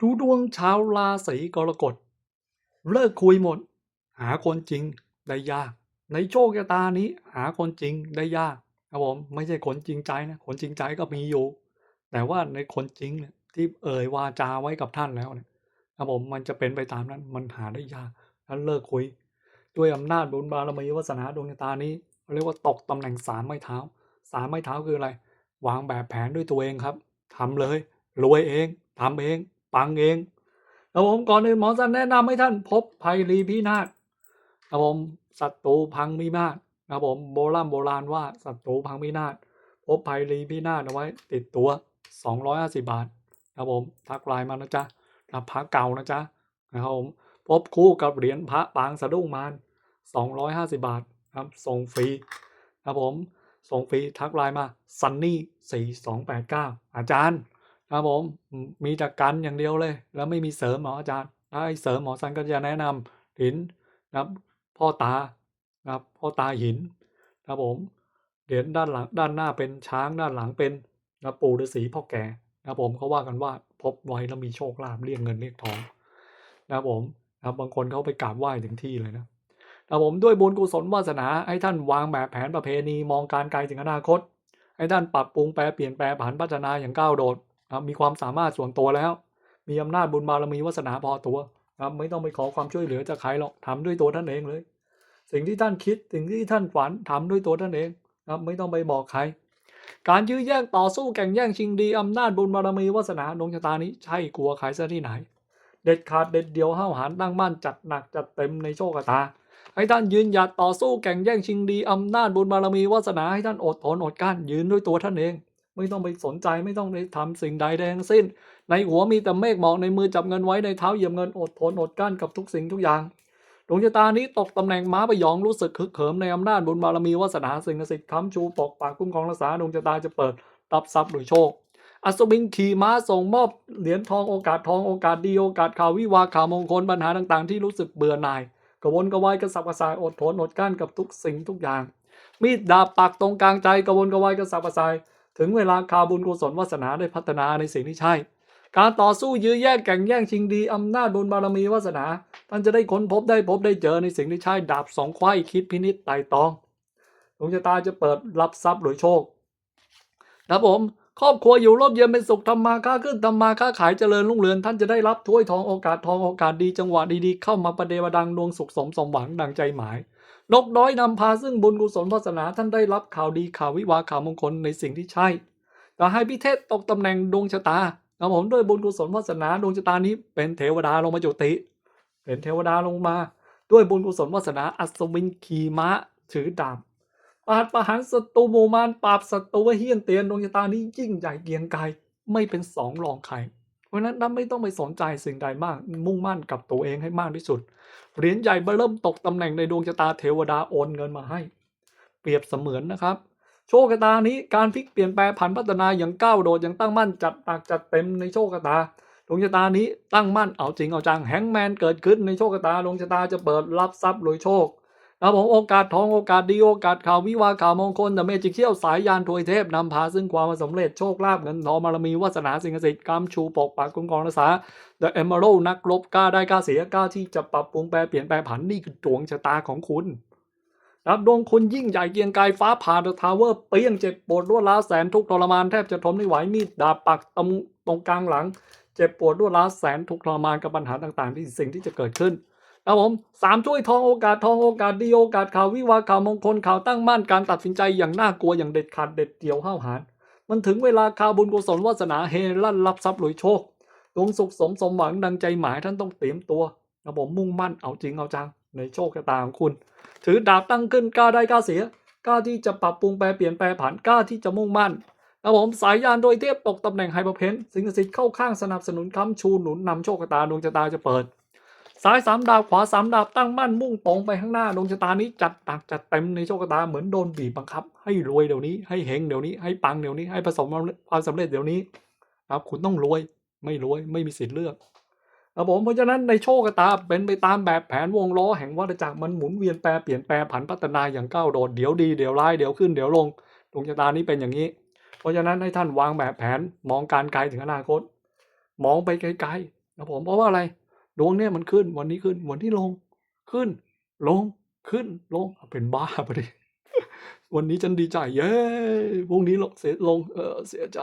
ดูดวงชาวราศีกรกฎเลิกคุยหมด หาคนจริงได้ยาก ในโชคชะตานี้ หาคนจริงได้ยากครับผมไม่ใช่คนจริงใจนะคนจริงใจก็มีอยู่ แต่ว่าในคนจริงเนี่ยที่เอ่ยวาจาไว้กับท่านแล้วเนี่ยครับผมมันจะเป็นไปตามนั้นมันหาได้ยากท่านเลิกคุย ด้วยอำนาจบุญบารมีวาสนาดวงชะตานี้เรียกว่าตกตำแหน่งสามไม้เท้าสามไม้เท้าคืออะไร วางแบบแผนด้วยตัวเองครับทำเลย รวยเองทำเอง ปังเองครับผมก่อนอื่นหมอสันแนะนำให้ท่านพบภัยรีพินาศครับผมศัตรูพังมีมากครับผมโบราณโบราณว่าศัตรูพังมีนาศพบภัยรีพินาศเอาไว้ติดตัว 250 บาทครับผมทักไลน์มานะจ๊ะรับพระเก่านะจ๊ะนะครับผมพบคู่กับเหรียญพระปางสะดุ้งมาร250 บาทครับส่งฟรีครับผมส่งฟรีทักไลน์มาซันนี่4289 อาจารย์ ครับผมมีแต่กันอย่างเดียวเลย แล้วไม่มีเสริมหมออาจารย์ถ้าให้เสริมหมอสันก็จะแนะนำหินนะครับ พ่อตานะครับพ่อตาหินครับผมเหรียญด้านหลังด้านหน้าเป็นช้างด้านหลังเป็นนะปู่ฤาษีพ่อแก่นะครับผมเขาว่ากันว่าพบไว้แล้วมีโชคลาภเรียกเงินเรียกทองนะครับผมนะครับบางคนเขาไปกราบไหว้ถึงที่เลยนะนะครับผมด้วยบุญกุศลวาสนาให้ท่านวางแบบแผนประเพณีมองการไกลถึงอนาคต ให้ท่านปรับปรุงแปลเปลี่ยนแปลผันพัฒนาอย่างก้าวโดด มีความสามารถส่วนตัวแล้ว มีอำนาจบุญบารมีวาสนาพอตัวครับไม่ต้องไปขอความช่วยเหลือจากใครหรอกทำด้วยตัวท่านเองเลย สิ่งที่ท่านคิดสิ่งที่ท่านฝันทำด้วยตัวท่านเองครับไม่ต้องไปบอกใคร การยื้อแย่งต่อสู้แข่งแย่งชิงดีอำนาจบุญบารมีวาสนาดวงชะตานี้ใช่กลัวใครซะที่ไหน เด็ดขาดเด็ดเดียวห้าวหาญตั้งมั่นจัดหนักจัดเต็มในโชคชะตา ให้ท่านยืนหยัดต่อสู้แข่งแย่งชิงดีอำนาจบุญบารมีวาสนาให้ท่านอดทนอดกั้นยืนด้วยตัวท่านเอง ไม่ต้องไปสนใจไม่ต้องไปทำสิ่งใดใดทั้งสิ้น ในหัวมีแต่เมฆหมอกในมือจับเงินไว้ในเท้าเหยียบเงินอดทนอดกั้นกับทุกสิ่งทุกอย่างดวงชะตานี้ตกตำแหน่งม้าปยองรู้สึกคึกเขิมในอำนาจบุญบารมีวาสนาสิ่งศักดิ์สิทธิ์ค้ำชูปกปากคุ้มครองรักษาดวงชะตาจะเปิดรับทรัพย์โดยโชคอัศวินขี่ม้าส่งมอบเหรียญทองโอกาสทองโอกาสดีโอกาสข่าววิวาข่าวมงคลปัญหาต่างๆ ที่รู้สึกเบื่อหน่ายกระวนกระวายกระสับกระส่ายอดทนอดกั้นกับทุกสิ่งทุกอย่าง มีดดาบปักตรงกลางใจกระวนกระวายกระสับกระส่าย ถึงเวลาข่าบุญกุศลวาสนาได้พัฒนาในสิ่งที่ใช่ การต่อสู้ยื้อแย่งแข่งแย่งชิงดีอำนาจบุญบารมีวาสนาท่านจะได้ค้นพบได้พบได้เจอในสิ่งที่ใช่ดาบสองควายคิดพินิจไต่ตองดวงชะตาจะเปิดรับทรัพย์โดยโชคครับผมครอบครัวอยู่ร่มเย็นเป็นสุขทำมาค้าขึ้นทำมาค้าขายเจริญรุ่งเรืองท่านจะได้รับถ้วยทองโอกาสทองโอกาสดีจังหวะดีๆเข้ามาประเดประดังดวงสุขสมสมหวังดังใจหมาย นกน้อยนำพาซึ่งบุญกุศลวาสนาท่านได้รับข่าวดีข่าววิวาข่าวมงคลในสิ่งที่ใช่แต่ให้พิเทศตกตำแหน่งดวงชะตาครับผมด้วยบุญกุศลวาสนาดวงชะตานี้เป็นเทวดาลงมาจุติ เป็นเทวดาลงมา ด้วยบุญกุศลวาสนาอัศวินขี่ม้าถือดาบปราดประหารศัตรูหมู่มารปราบศัตรูเฮี้ยนเตียนดวงชะตานี้ยิ่งใหญ่เกียงไกรไม่เป็นสองรองใคร เพราะฉะนั้นนับไม่ต้องไปสนใจสิ่งใดมาก มุ่งมั่นกับตัวเองให้มากที่สุด เหรียญใหญ่เริ่มตกตำแหน่งในดวงชะตาเทวดาโอนเงินมาให้ เปรียบเสมือนนะครับ โชคชะตานี้การพลิกเปลี่ยนแปลงผันพัฒนาอย่างก้าวโดดอย่างตั้งมั่นจัดหนักจัดเต็มในโชคชะตาดวงชะตานี้ตั้งมั่นเอาจริงเอาจังแฮงแมนเกิดขึ้นในโชคชะตาดวงชะตาจะเปิดรับทรัพย์โดยโชค ครับผมโอกาสทองโอกาสดีโอกาสข่าววิวาข่าวมงคลแต่เมจิกเชี่ยวสายยานถวยเทพนำพาซึ่งความสำเร็จโชคลาภเงินทองบารมีวาสนาสิ่งศักดิ์สิทธิ์กำชูปกปักคุ้มครองรักษา The Emerald นักรบกล้าได้กล้าเสียกล้าที่จะปรับปรุงแปลเปลี่ยนแปลผันนี่คือดวงชะตาของคุณครับดวงคุณยิ่งใหญ่เกียงไกรฟ้าผ่าเดอะทาวเวอร์เปรี้ยงเจ็บปวดรวดร้าวแสนทุกทรมานแทบจะทนไม่ไหวมีดดาบปักตรงตรงกลางหลัง เจ็บปวดรวดร้าวแสนทุกทรมานกับปัญหาต่างๆ ที่สิ่งที่จะเกิดขึ้น ครับผมสามช่วยทองโอกาสทองโอกาสดีโอกาสข่าววิวาข่าวมงคลข่าวตั้งมั่นการตัดสินใจอย่างน่ากลัวอย่างเด็ดขาดเด็ดเดี่ยวห้าวหาญมันถึงเวลาข่าวบุญกุศลวาสนาเฮลั่นรับทรัพย์รวยโชคดวงสุขสมสมหวังดังใจหมายท่านต้องเตรียมตัวนะผมมุ่งมั่นเอาจริงเอาจังในโชคชะตาของคุณ ถือดาบตั้งขึ้นกล้าได้กล้าเสียกล้าที่จะปรับปรุงแปลเปลี่ยนแปลผันกล้าที่จะมุ่งมั่นนะผมสายยานโดยเทพตกตำแหน่งไฮเปอร์เพนสิงสิทธิ์เข้าข้างสนับสนุนค้ำชูหนุนนำโชคชะตาดวงชะตาจะเปิด ซ้ายสามดาบขวาสามดาบตั้งมั่นมุ่งตรงไปข้างหน้าดวงชะตานี้จัดหนักจัดเต็มในโชคชะตาเหมือนโดนบีบบังคับ ให้รวยเดี๋ยวนี้ให้เฮงเดี๋ยวนี้ให้ปังเดี๋ยวนี้ให้ประสบความสำเร็จเดี๋ยวนี้ครับคุณต้องรวยไม่รวยไม่มีสิทธิ์เลือกครับผมเพราะฉะนั้นในโชคชะตาเป็นไปตามแบบแผนวงล้อแห่งวัฏจักรมันหมุนเวียนแปรเปลี่ยนแปลผันพัฒนาอย่างก้าวโดดเดี๋ยวดีเดี๋ยวร้ายเดี๋ยวขึ้นเดี๋ยวลงดวงชะตานี้เป็นอย่างนี้ เพราะฉะนั้นให้ท่านวางแบบแผนมองการไกลถึงอนาคต มองไปไกลๆนะผมเพราะว่าอะไร ดวงเนี่ยมันขึ้นวันนี้ขึ้นวันนี้ลงขึ้น ลงขึ้นลงเป็นบ้าไปดิวันนี้ฉันดีใจเย้พรุ่งนี้ลงเสียลงเออเสียใจ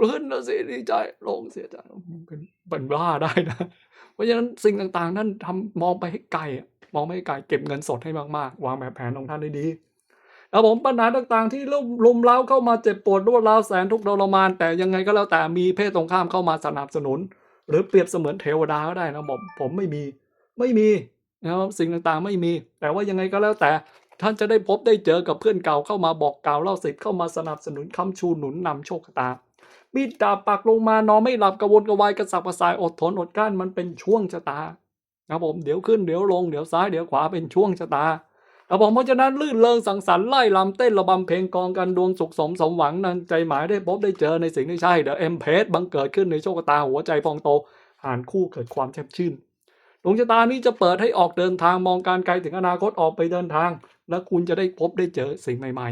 ขึ้นแล้วสิดีใจลงเสียใจเป็นเป็นบ้าได้นะ เพราะฉะนั้นสิ่งต่างๆ นั่นทำมองไปให้ไกลมองไปให้ไกลเก็บเงินสดให้มากๆ วางแบบแผนของท่านให้ดีครับผมปัญหาต่างๆ ที่ลุมรุมเร้าเข้ามาเจ็บปวดรวดร้าวแสนทุกข์ทรมาน แต่ยังไงก็แล้วแต่มีเพศตรงข้ามเข้ามาสนับสนุน หรือเปรียบเสมือนเทวดาก็ได้นะผมผมไม่มีไม่มีนะครับสิ่งต่างๆไม่มี แต่ว่ายังไงก็แล้วแต่ท่านจะได้พบได้เจอกับเพื่อนเก่าเข้ามาบอกกล่าวเล่าสิทธิ์เข้ามาสนับสนุนคำชูหนุนนำโชคชะตามีดาบปักลงมานอนไม่หลับกระวนกระวายกระสับกระส่ายอดทนอดกลั้นมันเป็นช่วงชะตาครับผมเดี๋ยวขึ้นเดี๋ยวลงเดี๋ยวซ้ายเดี๋ยวขวาเป็นช่วงชะตา ครับผมเพราะฉะนั้นลื่นเริงสังสรรค์ไล่ลำเต้นระบำเพลงกองกันดวงสุขสมสมหวังนันใจหมายได้พบได้เจอในสิ่งที่ใช่เดี๋ยวเอ็มเพสบังเกิดขึ้นในโชคตาหัวใจพองโตหานคู่เกิดความแช่มชื่นดวงชะตานี้จะเปิดให้ออกเดินทางมองการไกลถึงอนาคตออกไปเดินทาง และคุณจะได้พบได้เจอสิ่งใหม่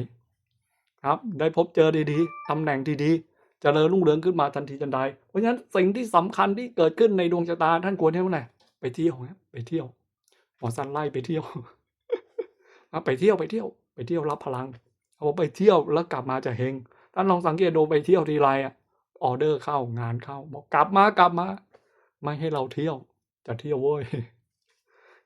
ๆ ครับ ได้พบเจอดีๆตำแหน่งดีๆเจริญรุ่งเรืองขึ้นมาทันทีทันใด เพราะฉะนั้นสิ่งที่สำคัญที่เกิดขึ้นในดวงชะตาท่านควรเที่ยวไหนไปเที่ยวครับไปเที่ยวหมอสันไล่ไปเที่ยว ไปเที่ยวไปเที่ยว ไปเที่ยวรับพลังเอาไปเที่ยวแล้วกลับมาจะเฮงท่านลองสังเกตดูไปเที่ยวทีไรอะออเดอร์เข้างานเข้าบอกกลับมากลับมา ไม่ให้เราเที่ยว จะเที่ยวเว้ย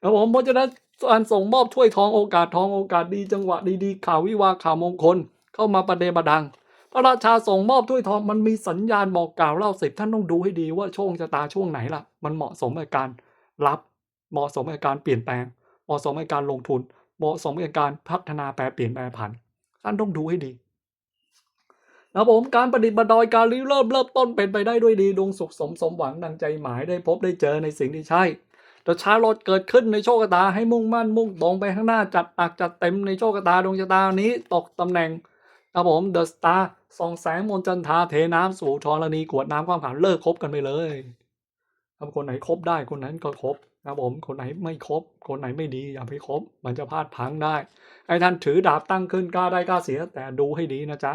ครับผมเพราะฉะนั้นการส่งมอบถ้วยทองโอกาสทองโอกาสดีจังหวะดีๆข่าววิวาข่าวมงคล เข้ามาประเดประดัง พระราชาส่งมอบถ้วยทองมันมีสัญญาณบอกกล่าวเล่าสิบท่านต้องดูให้ดีว่าช่วงชะตาช่วงไหนล่ะ มันเหมาะสมกับการรับเหมาะสมกับการเปลี่ยนแปลงเหมาะสมกับการลงทุน เหมาะสมกับการพัฒนาแปรเปลี่ยนแปรผันท่านต้องดูให้ดีนะผมการประดิษฐ์ประดอยการริเริ่มเริ่มต้นเป็นไปได้ด้วยดีดวงสุขสมสมหวังดังใจหมายได้พบได้เจอในสิ่งที่ใช่แต่ชาลดเกิดขึ้นในโชคชะตาให้มุ่งมั่นมุ่งตรงไปข้างหน้าจัดหนักจัดเต็มในโชคชะตาดวงชะตานี้ตกตำแหน่งครับผมเดอะสตาร์ส่องแสงมนจันทาเทน้ำสู่ธรณีกวดน้ำความขาวเลิกคบกันไปเลยถ้าคนไหนคบได้คนนั้นก็คบ ครับผมคนไหนไม่ครบ คนไหนไม่ดีอย่าไปครบ มันจะพลาดพังได้ให้ท่านถือดาบตั้งขึ้นกล้าได้กล้าเสีย แต่ดูให้ดีนะจ๊ะ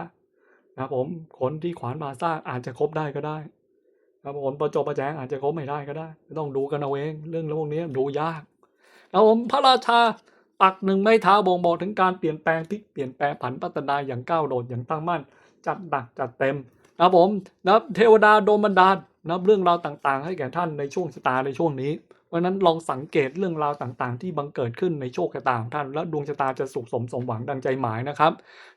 นะครับผมคนที่ขวานบาซ่างอาจจะครบได้ก็ได้ครับผมประจบประแจงอาจจะครบไม่ได้ก็ได้ ต้องดูกันเอาเองเรื่องพวกนี้ดูยากครับผมพระราชาปักหนึ่งไม่เท้าบ่งบอกถึงการเปลี่ยนแปลงพลิกเปลี่ยนแปลงผันพัฒนาอย่างก้าวโดดอย่างตั้งมั่น จัดหนักจัดเต็มนะครับผมนับเทวดาโดนบันดาลนับเรื่องราวต่างๆ ให้แก่ท่านในช่วงชะตาในช่วงนี้ เพราะนั้นลองสังเกตเรื่องราวต่างๆ ที่บังเกิดขึ้นในโชคชะตาของท่าน และดวงชะตาจะสุขสมสมหวังดังใจหมายนะครับ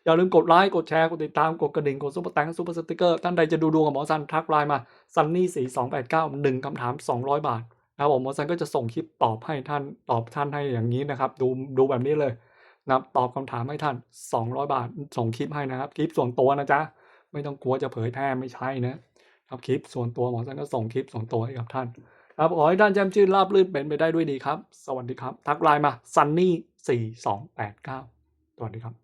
อย่าลืมกดไลค์กดแชร์กดติดตามกดกระดิ่งกดซุปเปอร์แตงซุปเปอร์สติกเกอร์ท่านใดจะดูดวงกับหมอซันทักไลน์มาซันนี่สี่สองแปดเก้าหนึ่งคำถามสองร้อยบาทนะครับผมหมอซันก็จะส่งคลิปตอบให้ท่านตอบท่านให้อย่างนี้นะครับ ดูดูแบบนี้เลยนะตอบคำถามให้ท่านสองร้อยบาทส่งคลิปให้นะครับ คลิปส่วนตัวนะจ๊ะไม่ต้องกลัวจะเผยแพร่ไม่ใช่นะครับคลิปส่วนตัวหมอซันก็ส่งคลิปส่วนตัวให้กับท่าน ครับขอให้ท่านแจ่มชื่นราบรื่นเป็นไปได้ด้วยดีครับ สวัสดีครับ ทักไลน์มาซันนี่สี่สองแปดเก้าสวัสดีครับ